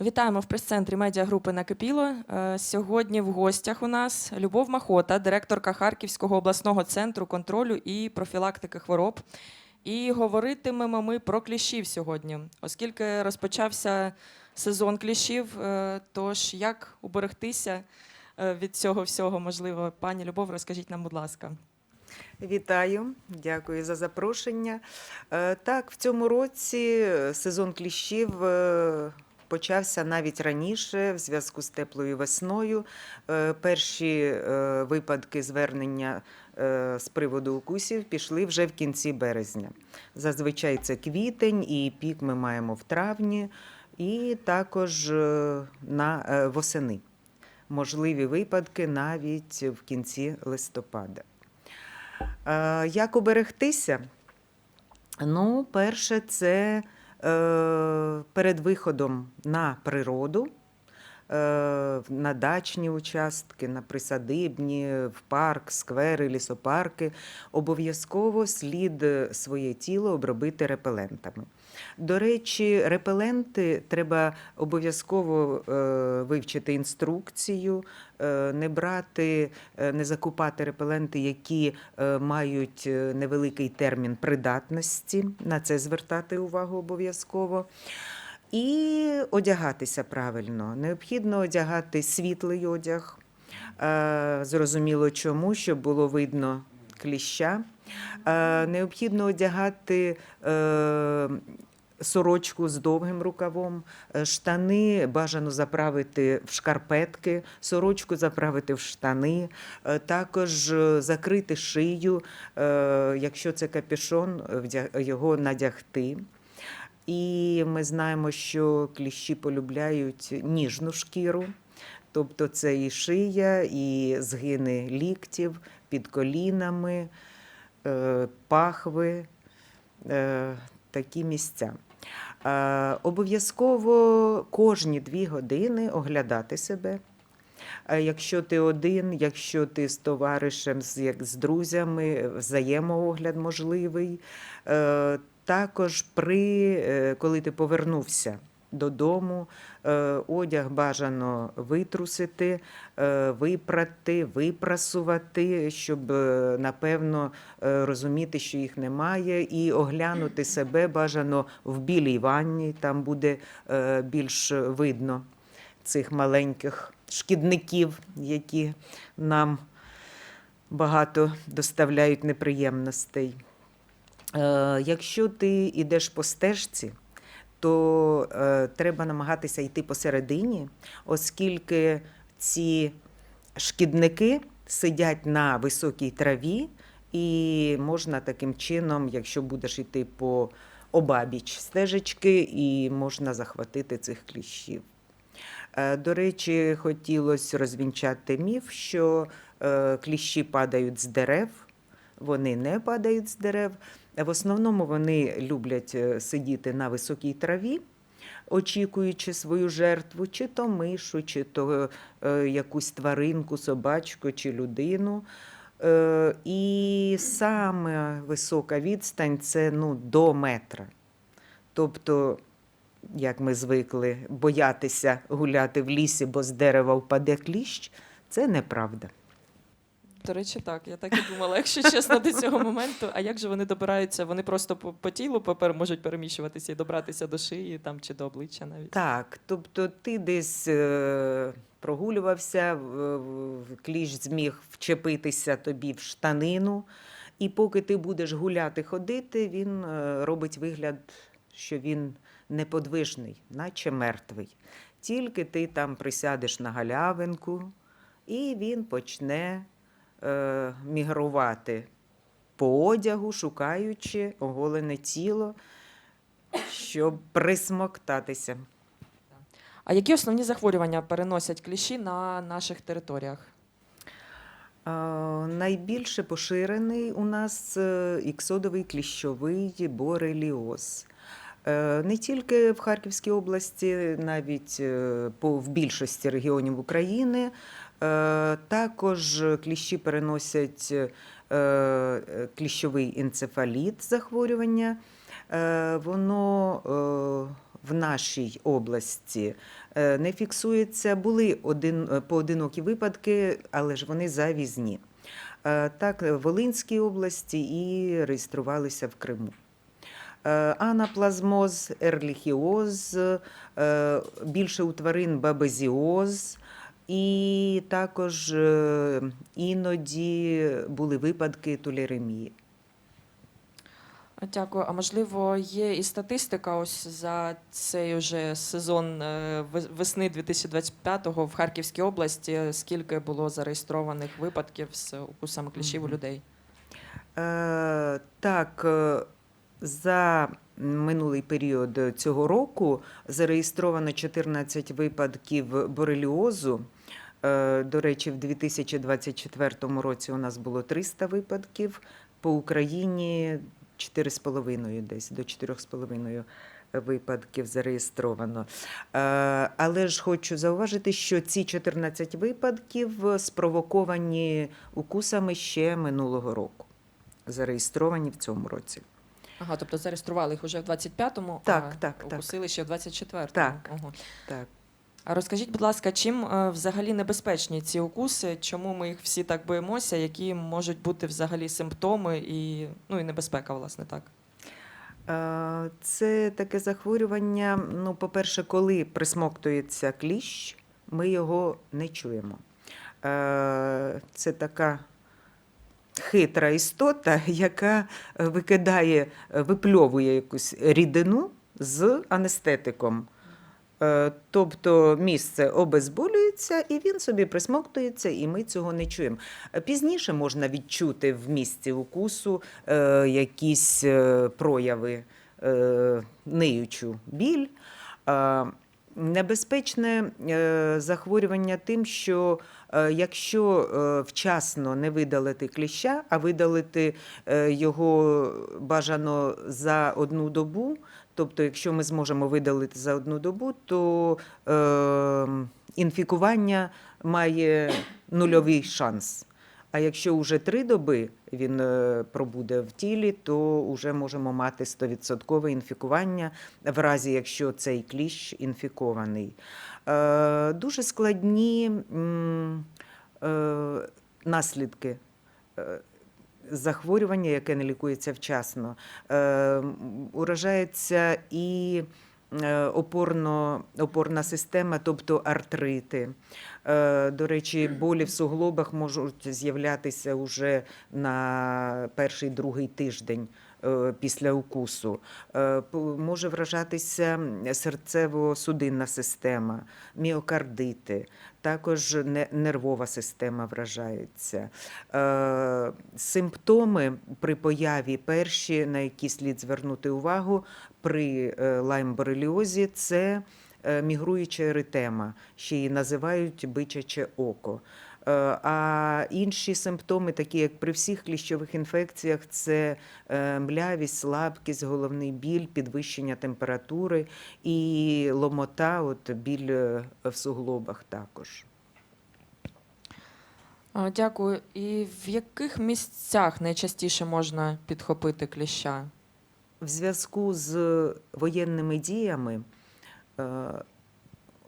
Вітаємо в прес-центрі медіагрупи Накипіло. Е, Сьогодні в гостях у нас Любов Махота, директорка Харківського обласного центру контролю і профілактики хвороб. І говоритимемо ми про кліщів сьогодні, оскільки розпочався сезон кліщів. е, Тож як уберегтися е, від цього всього можливо, пані Любов, розкажіть нам, будь ласка. Вітаю, дякую за запрошення. Так, в цьому році сезон кліщів почався навіть раніше, в зв'язку з теплою весною. Е, Перші е, випадки звернення е, з приводу укусів пішли вже в кінці березня. Зазвичай це квітень, і пік ми маємо в травні, і також на восени. Можливі випадки навіть в кінці листопада. Як уберегтися? Ну, перше, це перед виходом на природу, е, на дачні участки, на присадибні, в парк, сквери, лісопарки, обов'язково слід е, своє тіло обробити репелентами. До речі, репеленти треба обов'язково е, вивчити інструкцію, е, не брати, е, не закупати репеленти, які е, мають е, невеликий термін придатності. На це звертати увагу обов'язково. І одягатися правильно. Необхідно одягати світлий одяг. Е, Зрозуміло чому, щоб було видно кліща. Е, Необхідно одягати е, сорочку з довгим рукавом, штани бажано заправити в шкарпетки, сорочку заправити в штани, також закрити шию, якщо це капюшон, його надягти. І ми знаємо, що кліщі полюбляють ніжну шкіру, тобто це і шия, і згини ліктів під колінами, е, пахви, е, такі місця. Е, Обов'язково кожні дві години оглядати себе. Якщо ти один, якщо ти з товаришем, з друзями, взаємоогляд можливий. Також при, е, коли ти повернувся додому, е, одяг бажано витрусити, е, випрати, випрасувати, щоб напевно розуміти, що їх немає, і оглянути себе бажано в білій ванні, там буде більш видно цих маленьких шкідників, які нам багато доставляють неприємностей. Е, Якщо ти йдеш по стежці, то е, треба намагатися йти посередині, оскільки ці шкідники сидять на високій траві, і можна таким чином, якщо будеш йти по обабіч стежечки, і можна захватити цих кліщів. Е, До речі, хотілося розвінчати міф, що кліщі падають з дерев. Вони не падають з дерев. В основному вони люблять е, сидіти на високій траві, очікуючи свою жертву, чи то мишу, чи то е, якусь тваринку, собачку чи людину. Е, І саме висока відстань це ну, до метра. Тобто, як ми звикли, боятися гуляти в лісі, бо з дерева впаде кліщ, це неправда. До речі, так, я так і думала, якщо чесно, до цього моменту. А як же вони добираються? Вони просто по, по тілу попер можуть переміщуватися і добратися до шиї там чи до обличчя навіть. Так, тобто ти десь е, прогулювався, кліщ зміг вчепитися тобі в штанину, і поки ти будеш гуляти, ходити, він е, робить вигляд, що він неподвижний, наче мертвий. Тільки ти там присядеш на галявинку, і він почне е, мігрувати по одягу, шукаючи оголене тіло, щоб присмоктатися. А які основні захворювання переносять кліщі на наших територіях? А, Найбільше поширений у нас е, іксодовий кліщовий бореліоз. Е, Не тільки в Харківській області, навіть е, по, в більшості регіонів України. Е, Також кліщі переносять е, е, кліщовий енцефаліт захворювання. Воно в нашій області не фіксується. Були один, поодинокі випадки, але ж вони завізні. Так, в Волинській області і реєструвалися в Криму. Анаплазмоз, ерліхіоз, більше у тварин бабезіоз, і також е, іноді були випадки толеремії. Дякую. А можливо, є і статистика ось за цей уже сезон е, вес- весни 2025-го в Харківській області. Скільки було зареєстрованих випадків з укусами кліщів у людей? Е, Так, е, за минулий період цього року зареєстровано 14 випадків бореліозу. Е, До речі, в 2024 році у нас було 300 випадків, по Україні 4,5 десь до 4,5 випадків зареєстровано. Е, Але ж хочу зауважити, що ці 14 випадків спровоковані укусами ще минулого року зареєстровані в цьому році. Ага, тобто зареєстрували їх уже в 25-му, Так, а так, так. ще в 24-му. Так. Ого. Так. Розкажіть, будь ласка, чим е, взагалі небезпечні ці укуси? Чому ми їх всі так боїмося? Які можуть бути взагалі симптоми і, ну, і небезпека, власне, так? Е, Це таке захворювання. Ну, по-перше, коли присмоктується кліщ, ми його не чуємо. Е, Це така хитра істота, яка викидає, випльовує якусь рідину з анестетиком. Е, Тобто місце обезболюється, і він собі присмоктується, і ми цього не чуємо. Е, Пізніше можна відчути в місці укусу е, якісь прояви ниючу біль. Небезпечне захворювання тим, що якщо вчасно не видалити кліща, а видалити його бажано за одну добу, тобто, якщо ми зможемо видалити за одну добу, то е, інфікування має нульовий шанс. А якщо вже три доби він е, пробуде в тілі, то вже можемо мати 100% інфікування в разі, якщо цей кліщ інфікований. Е, Дуже складні е, наслідки. Захворювання, яке не лікується вчасно, Е, уражається і е, опорно, опорна система, тобто артрити. Е, До речі, болі в суглобах можуть з'являтися уже на перший другий тиждень. Е, Після укусу Е, може вражатися серцево-судинна система, міокардити, також нервова система вражається. Е, Симптоми при появі перші, на які слід звернути увагу при лайм-бореліозі, це мігруюча еритема, ще її називають бичаче око. Е, А інші симптоми, такі як при всіх кліщових інфекціях, це е, млявість, слабкість, головний біль, підвищення температури і ломота, от біль е, в суглобах також. Дякую. І в яких місцях найчастіше можна підхопити кліща? В зв'язку з воєнними діями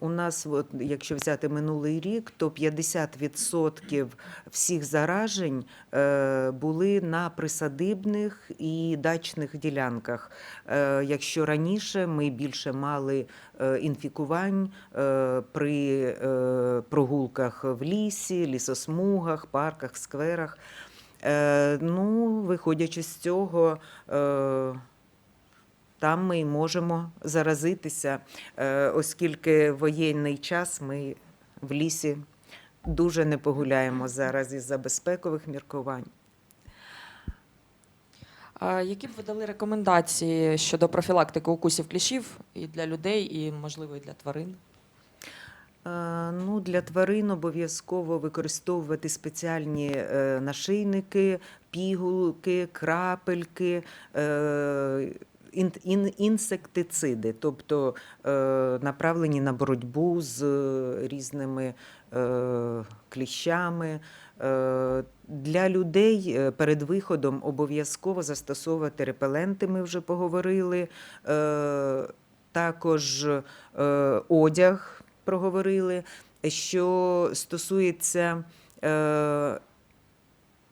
у нас, от, якщо взяти минулий рік, то 50% всіх заражень е, були на присадибних і дачних ділянках. Е, Якщо раніше ми більше мали е, інфікувань при прогулках в лісі, лісосмугах, парках, скверах. Ну, виходячи з цього, там ми можемо заразитися, е, оскільки воєнний час ми в лісі дуже не погуляємо зараз із-за безпекових міркувань. Які б ви дали рекомендації щодо профілактики укусів кліщів і для людей, і, можливо, і для тварин? Е, Ну, для тварин обов'язково використовувати спеціальні е, нашийники, пігулки, крапельки, ін, ін, інсектициди, тобто е, направлені на боротьбу з е, різними е, кліщами. Для людей перед виходом обов'язково застосовувати репеленти, ми вже поговорили. Також одяг проговорили. Що стосується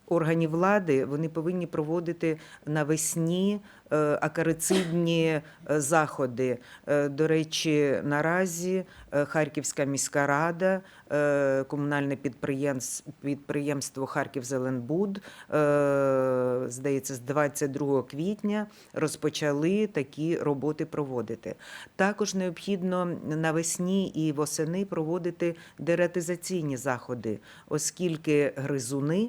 органів влади, вони повинні проводити навесні е, акарицидні е, заходи. Е, До речі, наразі Харківська міська рада, комунальне підприємс- підприємство Харківзеленбуд, е, здається, з 22 квітня розпочали такі роботи проводити. Також необхідно навесні і восени проводити дератизаційні заходи, оскільки гризуни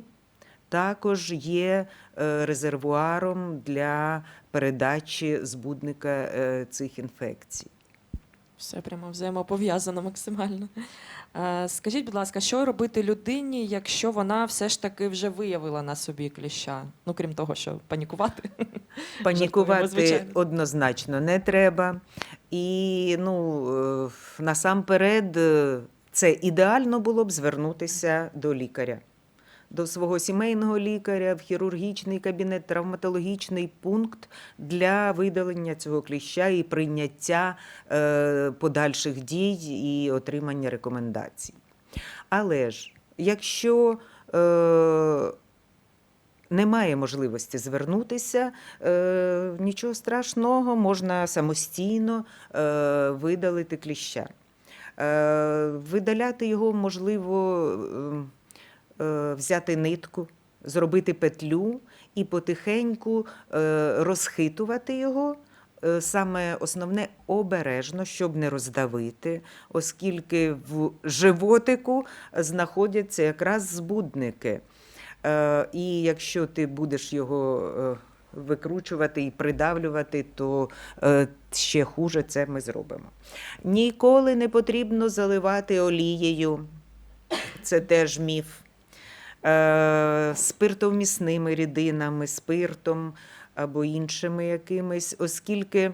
також є е, резервуаром для передачі збудника е, цих інфекцій. Все прямо взаємопов'язано максимально. Е, Скажіть, будь ласка, що робити людині, якщо вона все ж таки вже виявила на собі кліща? Ну, крім того, що панікувати. Панікувати однозначно не треба. І ну, насамперед, це ідеально було б звернутися до лікаря. До свого сімейного лікаря в хірургічний кабінет, травматологічний пункт для видалення цього кліща і прийняття е, подальших дій і отримання рекомендацій. Але ж, якщо е, немає можливості звернутися, е, нічого страшного, можна самостійно видалити кліща. Видаляти його можливо взяти нитку, зробити петлю і потихеньку е, розхитувати його. Е, Саме основне обережно, щоб не роздавити, оскільки в животику знаходяться якраз збудники. Е, І якщо ти будеш його е, викручувати і придавлювати, то е, ще хуже це ми зробимо. Ніколи не потрібно заливати олією. Це теж міф. Е, Спиртовмісними рідинами, спиртом або іншими якимись, оскільки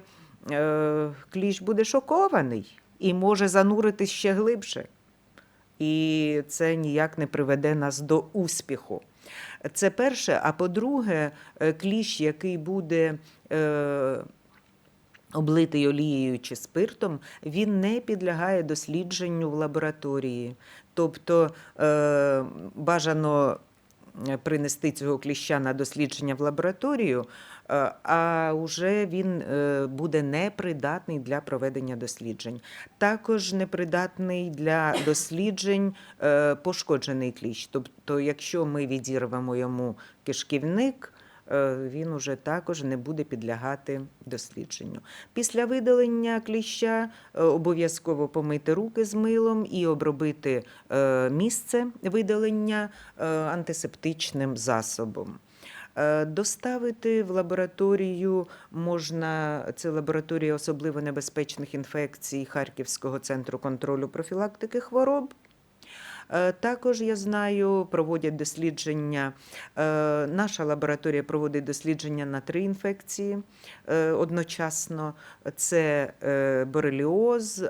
е, кліщ буде шокований і може зануритись ще глибше. І це ніяк не приведе нас до успіху. Це перше. А по-друге, е, кліщ, який буде облитий олією чи спиртом, він не підлягає дослідженню в лабораторії. Тобто е, бажано е, принести цього кліща на дослідження в лабораторію, е, а вже він буде непридатний для проведення досліджень. Також непридатний для досліджень пошкоджений кліщ. Тобто, якщо ми відірвемо йому кишківник, він уже також не буде підлягати дослідженню. Після видалення кліща е, обов'язково помити руки з милом і обробити е, місце видалення е, антисептичним засобом. Е, Доставити в лабораторію можна, це лабораторія особливо небезпечних інфекцій Харківського центру контролю профілактики хвороб. Е, Також я знаю, проводять дослідження. е, Наша лабораторія проводить дослідження на три інфекції е, одночасно: це бореліоз,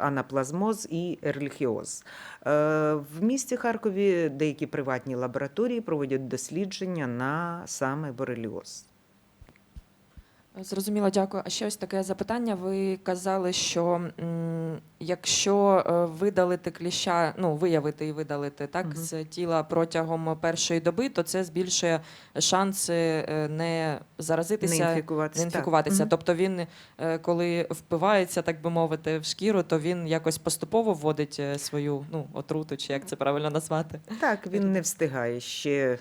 анаплазмоз і ерліхіоз. В місті Харкові деякі приватні лабораторії проводять дослідження на саме бореліоз. Зрозуміло, дякую. А ще ось таке запитання. Ви казали, що якщо е, видалити кліща, ну виявити і видалити так Мгм. з тіла протягом першої доби, то це збільшує шанси е, не заразитися, Не інфікуватися. не інфікуватися. Мгм. Тобто він, е, коли впивається, так би мовити, в шкіру, то він якось поступово вводить свою ну, отруту, чи як це правильно назвати. Так, він не встигає ще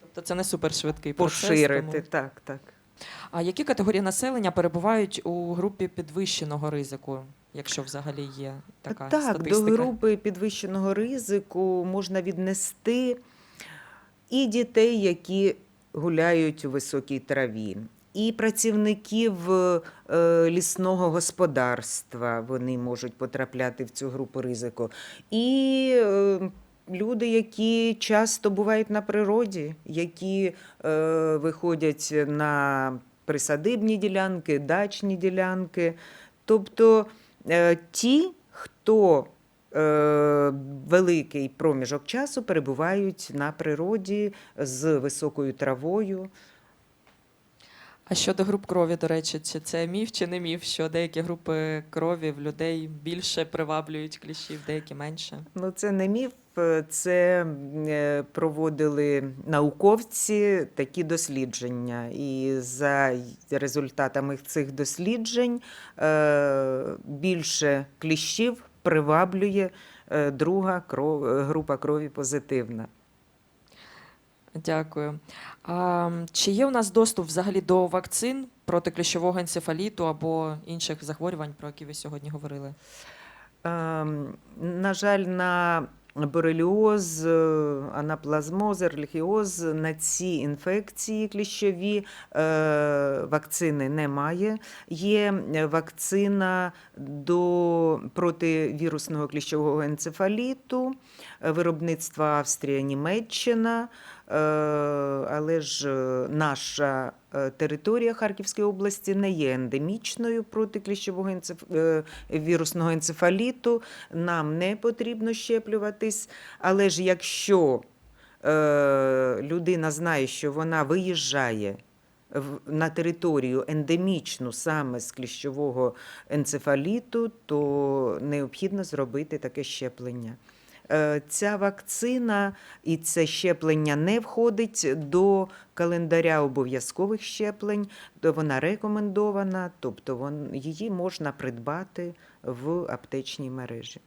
Тобто це не супершвидкий процес. поширити. тому- Так, так. А які категорії населення перебувають у групі підвищеного ризику, якщо взагалі є така так, статистика? до групи підвищеного ризику можна віднести і дітей, які гуляють у високій траві, і працівників е, лісного господарства вони можуть потрапляти в цю групу ризику. І е, люди, які часто бувають на природі, які е, виходять на присадибні ділянки, дачні ділянки. Тобто е, ті, хто е, великий проміжок часу перебувають на природі з високою травою. А щодо груп крові, до речі, чи це міф чи не міф, що деякі групи крові в людей більше приваблюють кліщів, деякі менше? Ну, це не міф, е, це е, проводили науковці такі дослідження. І за результатами цих досліджень е, більше кліщів приваблює е, друга кров, е, група крові позитивна. Дякую. А, чи є у нас доступ взагалі до вакцин проти кліщового енцефаліту або інших захворювань, про які ви сьогодні говорили? Ем, На жаль, на бореліоз, е, анаплазмоз, ерліхіоз, на ці інфекції кліщові е, вакцини немає. Є вакцина до противірусного кліщового енцефаліту, е, виробництва Австрія, Німеччина. Е, Але ж е, наша е, територія Харківської області не є ендемічною проти кліщового енцеф... вірусного енцефаліту. Нам не потрібно щеплюватись. Але ж якщо людина знає, що вона виїжджає на територію ендемічну саме з кліщового енцефаліту, то необхідно зробити таке щеплення. Е, Ця вакцина і це щеплення не входить до календаря обов'язкових щеплень, то вона рекомендована, тобто її можна придбати в аптечній мережі.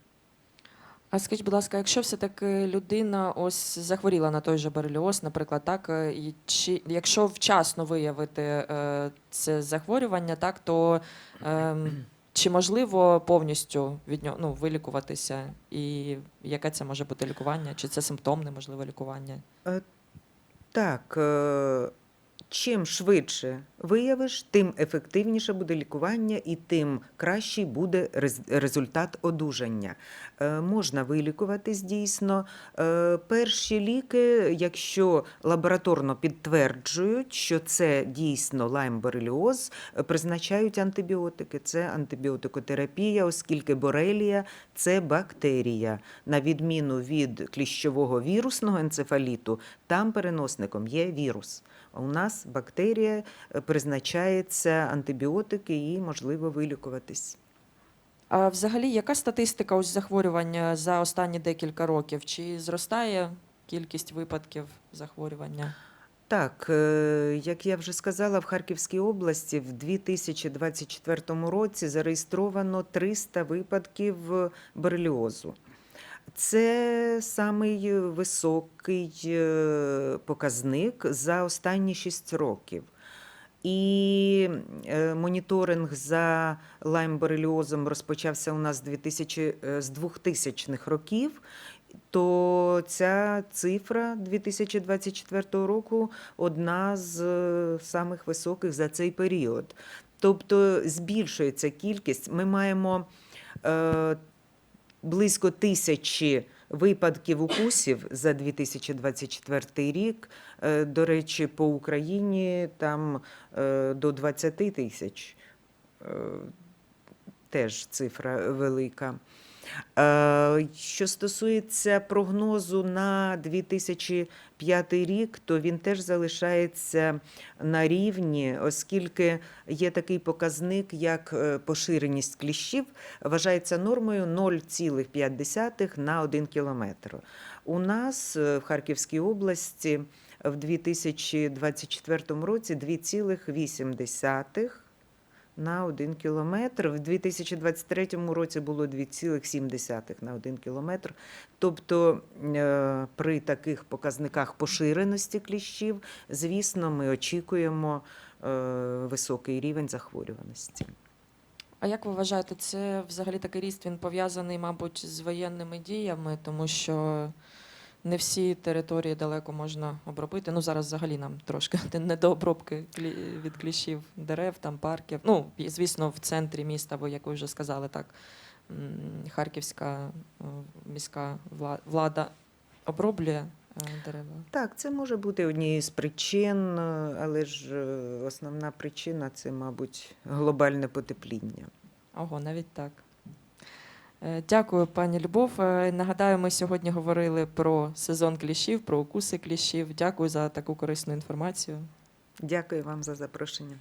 А скажіть, будь ласка, якщо все-таки людина ось захворіла на той же бореліоз, наприклад, так, е, і чи якщо вчасно виявити е, це захворювання, так, то е, чи можливо повністю від нього ну, вилікуватися? І яке це може бути лікування? Чи це симптомне можливо лікування? Так, е, чим швидше виявиш, тим ефективніше буде лікування і тим кращий буде результат одужання. Е, Можна вилікуватись дійсно. Е, Перші ліки, якщо лабораторно підтверджують, що це дійсно лайм-бореліоз, призначають антибіотики. Це антибіотикотерапія, оскільки борелія це бактерія. На відміну від кліщового вірусного енцефаліту, там переносником є вірус. У нас бактерія е, призначається антибіотики і можливо вилікуватись. А взагалі, яка статистика ось захворювання за останні декілька років? Чи зростає кількість випадків захворювання? Так, е, як я вже сказала, в Харківській області в 2024 році зареєстровано 300 випадків бореліозу. Це самий високий е, показник за останні 6 років. І е, моніторинг за лайм-бореліозом розпочався у нас 2000, е, з 2000-х років, то ця цифра 2024 року одна з самих високих за цей період. Тобто збільшується кількість. Ми маємо близько тисячі випадків укусів за 2024 рік. Е, До речі, по Україні там е, до 20 тисяч. Е, Теж цифра велика. Е, Що стосується прогнозу на 2005 рік, то він теж залишається на рівні, оскільки є такий показник, як е, поширеність кліщів, вважається нормою 0,5 на 1 кілометр. У нас е, в Харківській області в 2024 році 2,8 на 1 кілометр. В 2023 році було 2,7 на 1 кілометр. Тобто е, при таких показниках поширеності кліщів, звісно, ми очікуємо е, високий рівень захворюваності. А як ви вважаєте, це взагалі такий ріст він пов'язаний, мабуть, з воєнними діями, тому що не всі території далеко можна обробити. Ну зараз взагалі нам трошки не до обробки від кліщів дерев, там парків. Ну, і, звісно, в центрі міста, бо як ви вже сказали, так харківська е, міська влада оброблює е, дерева. Так, це може бути однією з причин, е, але ж основна причина це, мабуть, глобальне потепління. Ого, навіть так. Е, Дякую, пані Любов. Е, Нагадаю, ми сьогодні говорили про сезон кліщів, про укуси кліщів. Дякую за таку корисну інформацію. Дякую вам за запрошення.